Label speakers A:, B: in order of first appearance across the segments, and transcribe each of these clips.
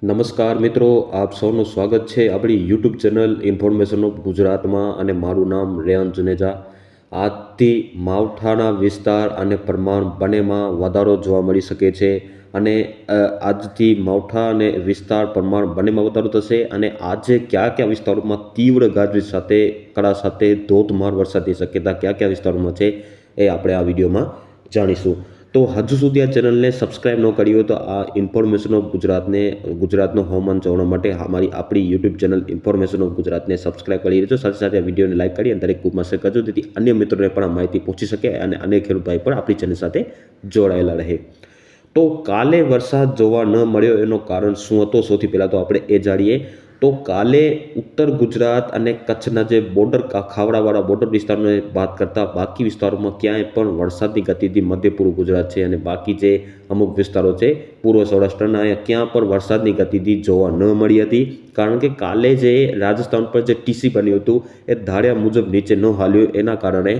A: નમસ્કાર મિત્રો, આપ સૌનું સ્વાગત છે આપણી યુટ્યુબ ચેનલ ઇન્ફોર્મેશન ઓફ ગુજરાતમાં અને મારું નામ રેયાન જુનેજા આજથી માવઠાના વિસ્તાર અને પ્રમાણ બંનેમાં વધારો જોવા મળી શકે છે અને આજથી માવઠા અને વિસ્તાર પ્રમાણ બંનેમાં વધારો થશે અને આજે કયા કયા વિસ્તારોમાં તીવ્ર ગાજવીજ સાથે, કડા સાથે ધોધમાર વરસાદની શક્યતા કયા કયા વિસ્તારોમાં છે એ આપણે આ વિડીયોમાં જાણીશું. તો હજુ સુધી આ ચેનલને સબસ્ક્રાઈબ ન કરી હોય તો આ ઇન્ફોર્મેશન ઓફ ગુજરાતને, ગુજરાતનો હવામાન જાણવા માટે અમારી આપણી યુટ્યુબ ચેનલ ઇન્ફોર્મેશન ઓફ ગુજરાતને સબસ્ક્રાઇબ કરી રહેજો સાથે સાથે આ વિડીયોને લાઇક કરી અને દરેક ગ્રુપમાં શેર કરજો. જેથી અન્ય મિત્રોને પણ આ માહિતી પહોંચી શકે અને અન્ય ખેડૂતભાઈ પણ આપણી ચેનલ સાથે જોડાયેલા રહે. તો કાલે વરસાદ જોવા ન મળ્યો એનું કારણ શું હતો? સૌથી પહેલાં તો આપણે એ જાણીએ. તો કાલે ઉત્તર ગુજરાત અને કચ્છના જે બોર્ડર ખાવડાવાળા બોર્ડર વિસ્તારોને વાત કરતા બાકી વિસ્તારોમાં ક્યાંય પણ વરસાદની ગતિથી મધ્ય પૂર્વ ગુજરાત છે અને બાકી જે અમુક વિસ્તારો છે, પૂર્વ સૌરાષ્ટ્રના ક્યાં પણ વરસાદની ગતિથી જોવા ન મળી હતી. કારણ કે કાલે જે રાજસ્થાન પર જે ટીસી બન્યું હતું, એ ધાર્યા મુજબ નીચે ન હાલ્યું. એના કારણે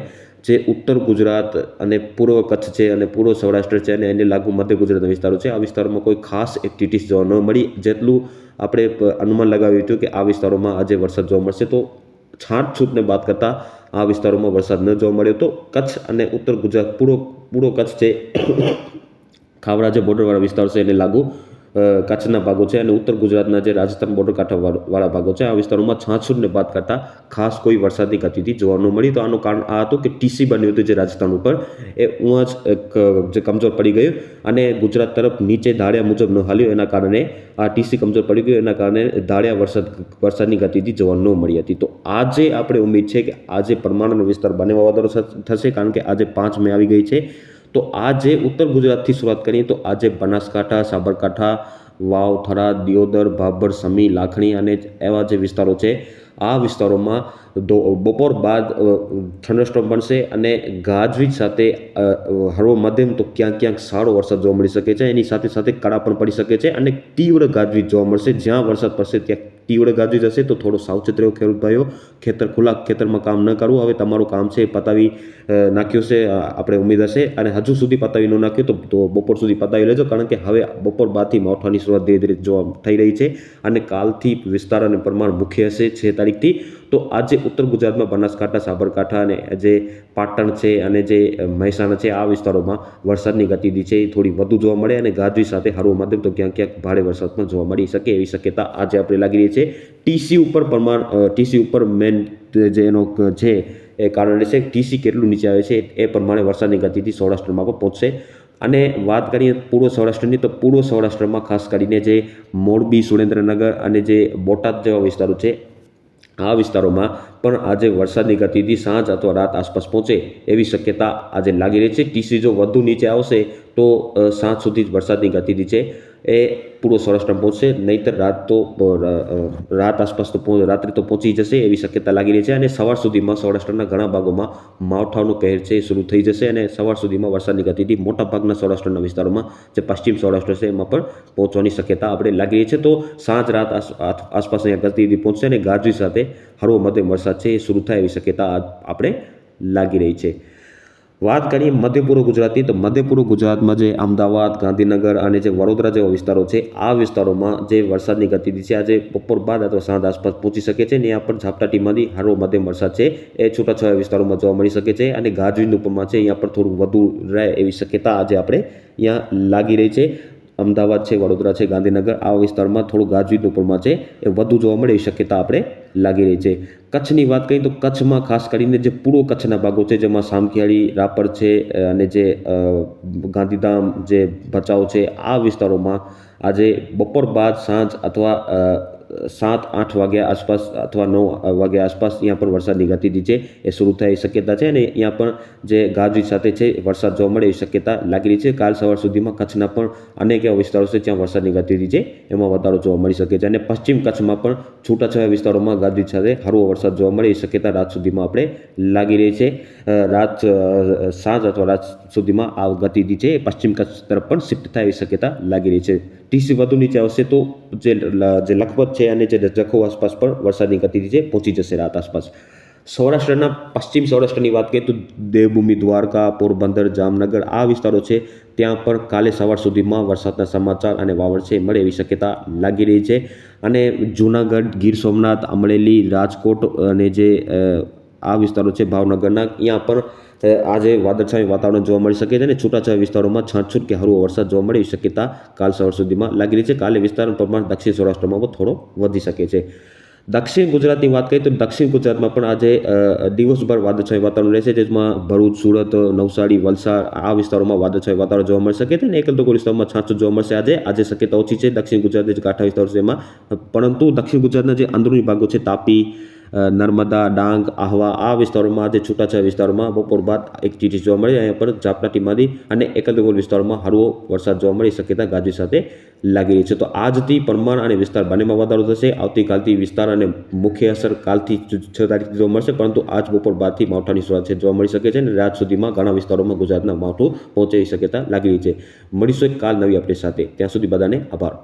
A: જે ઉત્તર ગુજરાત અને પૂર્વ કચ્છ છે અને પૂર્વ સૌરાષ્ટ્ર છે અને એને લાગુ મધ્ય ગુજરાતના વિસ્તારો છે, આ વિસ્તારોમાં કોઈ ખાસ એક્ટિવિટીઝ જોવા ન મળી. જેટલું આપણે અનુમાન લગાવ્યું હતું કે આ વિસ્તારોમાં આજે વરસાદ જોવા મળશે. તો છાંટછૂટને બાદ કરતાં આ વિસ્તારોમાં વરસાદ ન જોવા મળ્યો. તો કચ્છ અને ઉત્તર ગુજરાત પૂરો પૂરો કચ્છ છે. ખાવડા જે બોર્ડરવાળા વિસ્તાર છે એને લાગુ કચ્છના ભાગો છે અને ઉત્તર ગુજરાતના જે રાજસ્થાન બોર્ડર કાંઠા વાળા ભાગો છે, આ વિસ્તારોમાં છાછૂટને બાદ કરતાં ખાસ કોઈ વરસાદની ગતિથી જોવા ન મળી. તો આનું કારણ આ હતું કે ટીસી બન્યું હતું જે રાજસ્થાન ઉપર. એ ઉં જ કમજોર પડી ગયું અને ગુજરાત તરફ નીચે ધાર્યા મુજબ ન હાલ્યું. એના કારણે આ ટીસી કમજોર પડી ગયું. એના કારણે ધાળિયા વરસાદ, વરસાદની ગતિથી જોવા ન મળી હતી. તો આજે આપણે ઉમ્મીદ છે કે આજે પ્રમાણનો વિસ્તાર બને વધારો થશે, કારણ કે આજે પાંચ મે આવી ગઈ છે. તો આજે ઉત્તર ગુજરાતથી શરૂઆત કરીએ તો આજે બનાસકાંઠા, સાબરકાંઠા, વાવ, થરાદ, દિયોદર, ભાભર, સમી, લાખણી અને એવા જે વિસ્તારો છે આ વિસ્તારોમાં બપોર બાદ થંડરસ્ટોમ બનશે અને ગાજવીજ સાથે હળવો મધ્યમ તો ક્યાંક ક્યાંક સારો વરસાદ જોવા મળી શકે છે. એની સાથે સાથે કડા પણ પડી શકે છે અને તીવ્ર ગાજવીજ જોવા મળશે. જ્યાં વરસાદ પડશે ત્યાં તીવ્ર ગાજવીજ હશે તો થોડો સાવચેત રહ્યો ખેડૂત ભાઈઓ. ખેતર ખુલ્લા ખેતરમાં કામ ન કરવું. હવે તમારું કામ છે એ પતાવી નાખ્યું છે આપણે ઉમેદ હશે અને હજુ સુધી પતાવી ન નાખ્યું તો બપોર સુધી પતાવી લેજો. કારણ કે હવે બપોર બાદથી માવઠાની શરૂઆત ધીરે ધીરે જોવા થઈ રહી છે અને કાલથી વિસ્તાર અને પ્રમાણ મુખ્ય હશે. છ તારીખથી. તો આજે ઉત્તર ગુજરાતમાં બનાસકાંઠા, સાબરકાંઠા અને જે પાટણ છે અને જે મહેસાણા છે, આ વિસ્તારોમાં વરસાદની ગતિવિધિ છે એ થોડી વધુ જોવા મળે અને ગાજવી સાથે હળવો માધ્યમ તો ક્યાંક ક્યાંક ભારે વરસાદ પણ જોવા મળી શકે એવી શક્યતા આજે આપણે લાગી રહી છે. ટીસી ઉપર પ્રમાણ ટીસી ઉપર મેન જે એનો છે એ કારણ રહેશે, ટીસી કેટલું નીચે આવે છે એ પ્રમાણે વરસાદની ગતિથી સૌરાષ્ટ્રમાં પણ પહોંચશે. અને વાત કરીએ પૂર્વ સૌરાષ્ટ્રની, તો પૂર્વ સૌરાષ્ટ્રમાં ખાસ કરીને જે મોરબી, સુરેન્દ્રનગર અને જે બોટાદ જેવા વિસ્તારો છે આ વિસ્તારોમાં પણ આજે વરસાદની ગતિથી સાંજ અથવા રાત આસપાસ પહોંચે એવી શક્યતા આજે લાગી રહી છે. ટીસી જો વધુ નીચે આવશે તો સાંજ સુધી જ વરસાદની ગતિથી છે. એ પૂરો સૌરાષ્ટ્રમાં પહોંચશે નહીંતર રાત તો રાત આસપાસ તો રાત્રે તો પહોંચી જશે એવી શક્યતા લાગી રહી છે અને સવાર સુધીમાં સૌરાષ્ટ્રના ઘણા ભાગોમાં માવઠાનું કહેર છે એ શરૂ થઈ જશે અને સવાર સુધીમાં વરસાદની ગતિથી મોટા ભાગના સૌરાષ્ટ્રના વિસ્તારોમાં જે પશ્ચિમ સૌરાષ્ટ્ર છે એમાં પણ પહોંચવાની શક્યતા આપણે લાગી રહી છે. તો સાંજ રાત આસ- આસ- આસપાસ અહીંયા ગતિવિધિ પહોંચશે અને ગાજવી સાથે હળવો મધ્યમ વરસાદ છે એ શરૂ થાય એવી શક્યતા આપણે લાગી રહી છે. વાત કરીએ મધ્ય પૂર્વ ગુજરાતની, તો મધ્ય પૂર્વ ગુજરાતમાં જે અમદાવાદ, ગાંધીનગર અને જે વડોદરા જેવા વિસ્તારો છે, આ વિસ્તારોમાં જે વરસાદની ગતિવિધિ છે, આજે બપોર બાદ અથવા સાંજ આસપાસ પહોંચી શકે છે ને ત્યાં પણ ઝાપટાટીમાંથી હારો મધ્યમ વરસાદ છે, એ છૂટાછવાયા વિસ્તારોમાં જોવા મળી શકે છે અને ગાજવીનું પ્રમાણ છે અહીંયા પણ થોડું વધુ રહે એવી શક્યતા આજે આપણે અહીંયા લાગી રહી છે. અમદાવાદ છે, વડોદરા છે, ગાંધીનગર આ વિસ્તારમાં થોડું ગાજવીનું ઉપરમાં છે, એ વધુ જોવા મળે એવી શક્યતા આપણે લાગી રહી છે. કચ્છની વાત કરીએ તો કચ્છમાં ખાસ કરીને જે પૂર્વ કચ્છના ભાગો છે, જેમાં સામખિયાળી, રાપર છે અને જે ગાંધીધામ જે ભચાઉ છે, આ વિસ્તારોમાં આજે બપોર બાદ સાંજ અથવા સાત આઠ વાગ્યા આસપાસ અથવા નવ વાગ્યા આસપાસ અહીંયા પણ વરસાદની ગતિવિધિ છે એ શરૂ થઈ શક્યતા છે અને અહીંયા પણ જે ગાજવીજ સાથે છે વરસાદ જોવા મળે એવી શક્યતા લાગી રહી છે. કાલ સવાર સુધીમાં કચ્છના પણ અનેક એવા વિસ્તારો છે જ્યાં વરસાદની ગતિવિધિ છે એમાં વધારો જોવા મળી શકે છે અને પશ્ચિમ કચ્છમાં પણ છૂટાછવાયા વિસ્તારોમાં ગાજવીજ સાથે હળવો વરસાદ જોવા મળે એવી શક્યતા રાત સુધીમાં આપણે લાગી રહી છે. રાત સાંજ અથવા રાત સુધીમાં આ ગતિવિધિ છે પશ્ચિમ કચ્છ તરફ પણ શિફ્ટ થાય એવી શક્યતા લાગી રહી છે. ટીસી વધુ નીચે આવશે તો જે લખપત છે અને જે જખૌ આસપાસ પણ વરસાદની ગતિથી છે, પહોંચી જશે રાત આસપાસ. સૌરાષ્ટ્રના પશ્ચિમ સૌરાષ્ટ્રની વાત કરીએ તો દેવભૂમિ, દ્વારકા, પોરબંદર, જામનગર આ વિસ્તારો છે ત્યાં પણ કાલે સવાર સુધીમાં વરસાદના સમાચાર અને વાવડ છે મળે એવી શક્યતા લાગી રહી છે. અને જૂનાગઢ, ગીર સોમનાથ, અમરેલી, રાજકોટ અને જે આ વિસ્તારો છે ભાવનગરના. અહીંયા પણ આજે વાદળછાયું વાતાવરણ જોવા મળી શકે છે અને છૂટાછવાયા વિસ્તારોમાં છાંટછૂટ કે હળવો વરસાદ જોવા મળી શક્યતા કાલ સવાર સુધીમાં લાગી રહી છે. કાલે વિસ્તારનું પ્રમાણ દક્ષિણ સૌરાષ્ટ્રમાં પણ થોડો વધી શકે છે. દક્ષિણ ગુજરાતની વાત કરીએ તો દક્ષિણ ગુજરાતમાં પણ આજે દિવસભર વાદળછાયું વાતાવરણ રહેશે, જેમાં ભરૂચ, સુરત, નવસારી, વલસાડ આ વિસ્તારોમાં વાદળછાયું વાતાવરણ જોવા મળી શકે છે અને એકલ દોકલ વિસ્તારોમાં છાંછું જોવા મળશે. આજે આજે શક્યતા ઓછી છે દક્ષિણ ગુજરાતના જે કાંઠા વિસ્તારો છે એમાં. પરંતુ દક્ષિણ ગુજરાતના જે અંદરૂની ભાગો છે તાપી નર્મદા, ડાંગ, આહવા આ વિસ્તારોમાં આજે છૂટાછવાયા વિસ્તારોમાં બપોર બાદ એક ચીટી જોવા મળે અહીંયા પર ઝાપટા ટીમાથી અને એકલ વિસ્તારોમાં હળવો વરસાદ જોવા મળી. શક્યતા ગાજવી સાથે લાગી રહી છે. તો આજથી પ્રમાણ અને વિસ્તાર બંનેમાં વધારો થશે. આવતીકાલથી વિસ્તાર અને મુખ્ય અસર કાલથી છ તારીખથી જોવા મળશે. પરંતુ આજ બપોર બાદથી માવઠાની શરૂઆત છે જોવા મળી શકે છે અને રાત સુધીમાં ઘણા વિસ્તારોમાં ગુજરાતના માવઠું પહોંચી શક્યતા લાગી રહી છે. મળીશું એક કાલ નવી અપડેટ સાથે. ત્યાં સુધી બધાને આભાર.